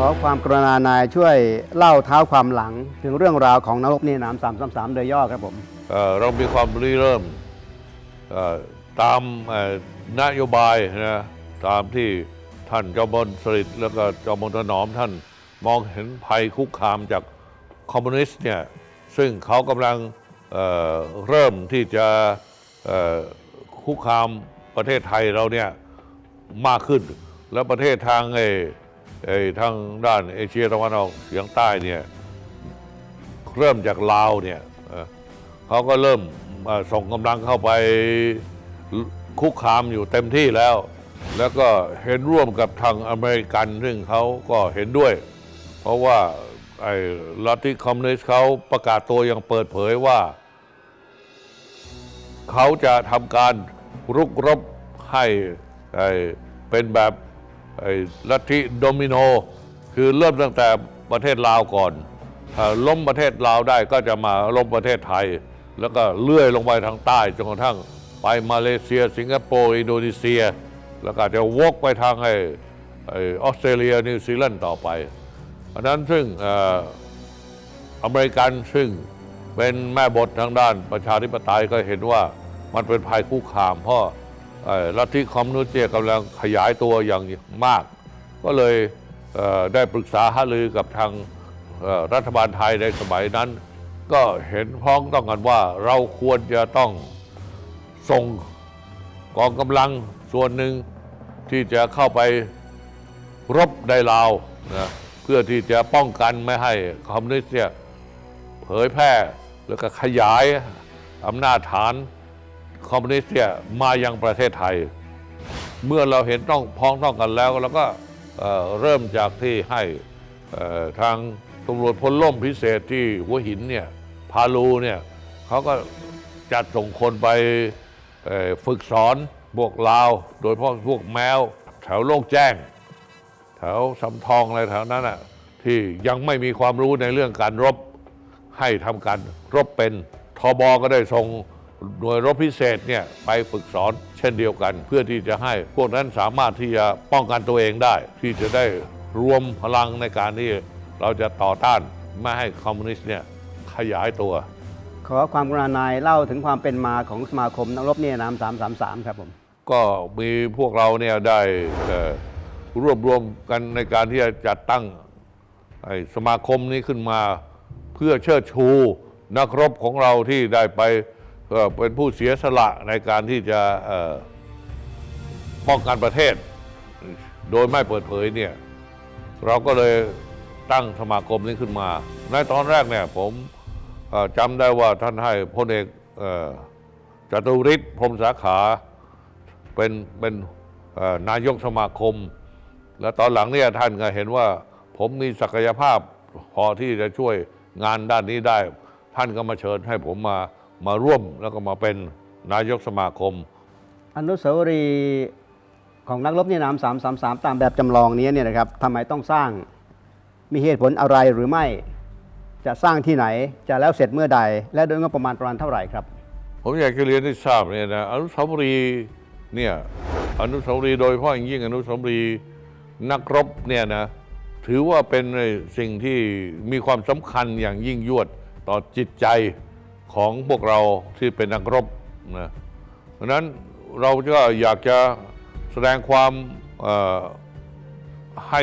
ขอความกรุณานายช่วยเล่าเท้าความหลัง ถึงเรื่องราวของนรกนี่น้ำสามสามสามโดยย่อครับผมเอ่อเรามีความริเริ่มเอ่อตามเอ่อนโยบายนะตามที่ท่านจอมพลสฤษดิ์แล้วก็จอมพลถนอมท่านมองเห็นภัยคุกคามจากคอมมิวนิสต์เนี่ยซึ่งเขากำลังเอ่อเริ่มที่จะเอ่อคุกคามประเทศไทยเราเนี่ยมากขึ้น แล้วประเทศทางไอ้ ไอ้ทางด้านเอเชียตะวันออกเฉียงใต้เนี่ยเริ่มจากลาวเนี่ยเขาก็เริ่มส่งกำลังเข้าไปคุกคามอยู่เต็มที่แล้ว แล้วก็เห็นร่วมกับทางอเมริกันซึ่งเขาก็เห็นด้วย เพราะว่าไอ้ลัทธิคอมมิวนิสต์เขาประกาศตัวอย่างเปิดเผยว่า เขาจะทำการรุกรบให้ไอ้เป็นแบบ ลัทธิโดมิโน คือเริ่มตั้งแต่ประเทศลาวก่อน ล้มประเทศลาวได้ก็จะมาล้มประเทศไทย แล้วก็เลื่อยลงไปทางใต้จนกระทั่งไปมาเลเซีย สิงคโปร์ อินโดนีเซีย แล้วก็จะวกไปทางไอ้ออสเตรเลียนิวซีแลนด์ต่อไปอันนั้นซึ่งออเมริกันซึ่งเป็นแม่บททางด้านประชาธิปไตยก็เห็นว่ามันเป็นภัยคุกคามเพราะเอ่อ ลัทธิคอมมิวนิสต์เนี่ยกำลังขยายตัวอย่างมาก ก็เลยได้ปรึกษาหารือกับทางรัฐบาลไทยในสมัยนั้น ก็เห็นพ้องต้องกันว่าเราควรจะต้องส่งกองกำลังส่วนหนึ่งที่จะเข้าไปรบในลาวนะเพื่อที่จะป้องกันไม่ให้คอมมิวนิสต์เนี่ยเผยแพร่แล้วก็ขยายอำนาจฐาน คอมมิวนิสต์เนี่ยมายังประเทศไทย เมื่อเราเห็นต้องพ้องต้องกันแล้วเราก็เอ่อเริ่มจากที่ให้ทางตำรวจพลล่มพิเศษที่หัวหินเนี่ยพาลูเนี่ยเขาก็จัดส่งคนไปฝึกสอนพวกลาว โดยเฉพาะพวกแมว แถวโลกแจ้ง แถวสำทองอะไรแถวนั้นอะที่ยังไม่มีความรู้ในเรื่องการรบให้ทำการรบเป็นทบก็ได้ส่ง หน่วยรบพิเศษเนี่ยไปฝึกสอนเช่นเดียวกัน เพื่อที่จะให้พวกนั้นสามารถที่จะป้องกันตัวเองได้ ที่จะได้รวมพลังในการที่เราจะต่อต้านไม่ให้คอมมิวนิสต์เนี่ยขยายตัว ขอความกรุณานายเล่าถึงความเป็นมาของสมาคมนักรบนี่น้ำสามสามสามครับผมก็มีพวกเราเนี่ยได้เอ่อรวบรวมกันในการที่จะจัดตั้งไอ้สมาคมนี้ขึ้นมา เพื่อเชิดชูนักรบของเราที่ได้ไป เอ่อเป็นผู้เสียสละในการที่จะป้องกันประเทศ โดยไม่เปิดเผยเนี่ยเราก็เลยตั้งสมาคมนี้ขึ้นมา ในตอนแรกเนี่ยผมจำได้ว่าท่านให้พลเอกจตุริศพรมสาขาเป็นเป็นนายกสมาคม แล้วตอนหลังเนี่ยท่านก็เห็นว่า ผมมีศักยภาพพอที่จะช่วยงานด้านนี้ได้ ท่านก็มาเชิญให้ผมมา มาร่วมแล้วก็มาเป็นนายกสมาคม อนุสาวรีย์ของนักรบนี่น้ำสามสามสามตามแบบจำลองนี้เนี่ยนะครับทำไมต้องสร้างมีเหตุผลอะไรหรือไม่ จะสร้างที่ไหนจะแล้วเสร็จเมื่อใด และโดยงบประมาณประมาณเท่าไหร่ครับ ผมอยากจะเรียนให้ทราบเนี่ยนะอนุสาวรีย์เนี่ยอนุสาวรีย์โดยเฉพาะอย่างยิ่งอนุสาวรีย์นักรบเนี่ยนะถือว่าเป็นสิ่งที่มีความสำคัญอย่างยิ่งยวดต่อจิตใจ ของพวกเราที่เป็นนักรบนะเพราะฉะนั้นเราก็อยากจะแสดงความเอ่อให้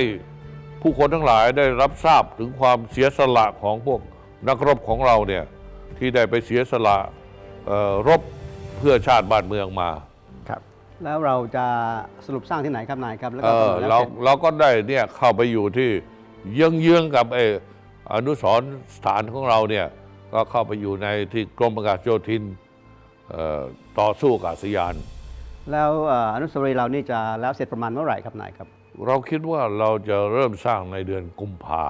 ผู้คนทั้งหลายได้รับทราบถึงความเสียสละของพวกนักรบของเราเนี่ยที่ได้ไปเสียสละเอ่อรบเพื่อชาติบ้านเมืองมาครับ แล้วเราจะสรุปสร้างที่ไหนครับนายครับแล้วเอก็อแล้วเราเสร็จเราก็ได้เนี่ยเข้าไปอยู่ที่เยื้องๆกับไอ้อนุสรณ์สถานของเราเนี่ย ก็เข้าไปอยู่ในที่กรมอากาศโยธินเอ่อต่อสู้อากาศยาน แล้วเอ่ออนุสาวรีย์เรานี่จะแล้วเสร็จประมาณเมื่อไหร่ครับนายครับ เราคิดว่าเราจะเริ่มสร้างในเดือนกุมภา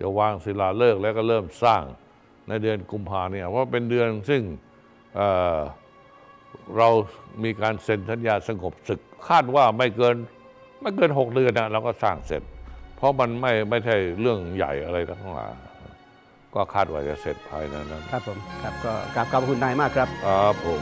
จะวางศิลาฤกษ์แล้วก็เริ่มสร้างในเดือนกุมภาเนี่ยเพราะเป็นเดือนซึ่งเอ่อเรามีการเซ็นสัญญาสงบศึก คาดว่าไม่เกินไม่เกินหกเดือนนะเราก็สร้างเสร็จ เพราะมันไม่ไม่ใช่เรื่องใหญ่อะไรทั้งหลาย ก็คาดว่าจะเสร็จภายในนั้น ครับผมครับก็กราบขอบคุณนายมากครับ ครับผม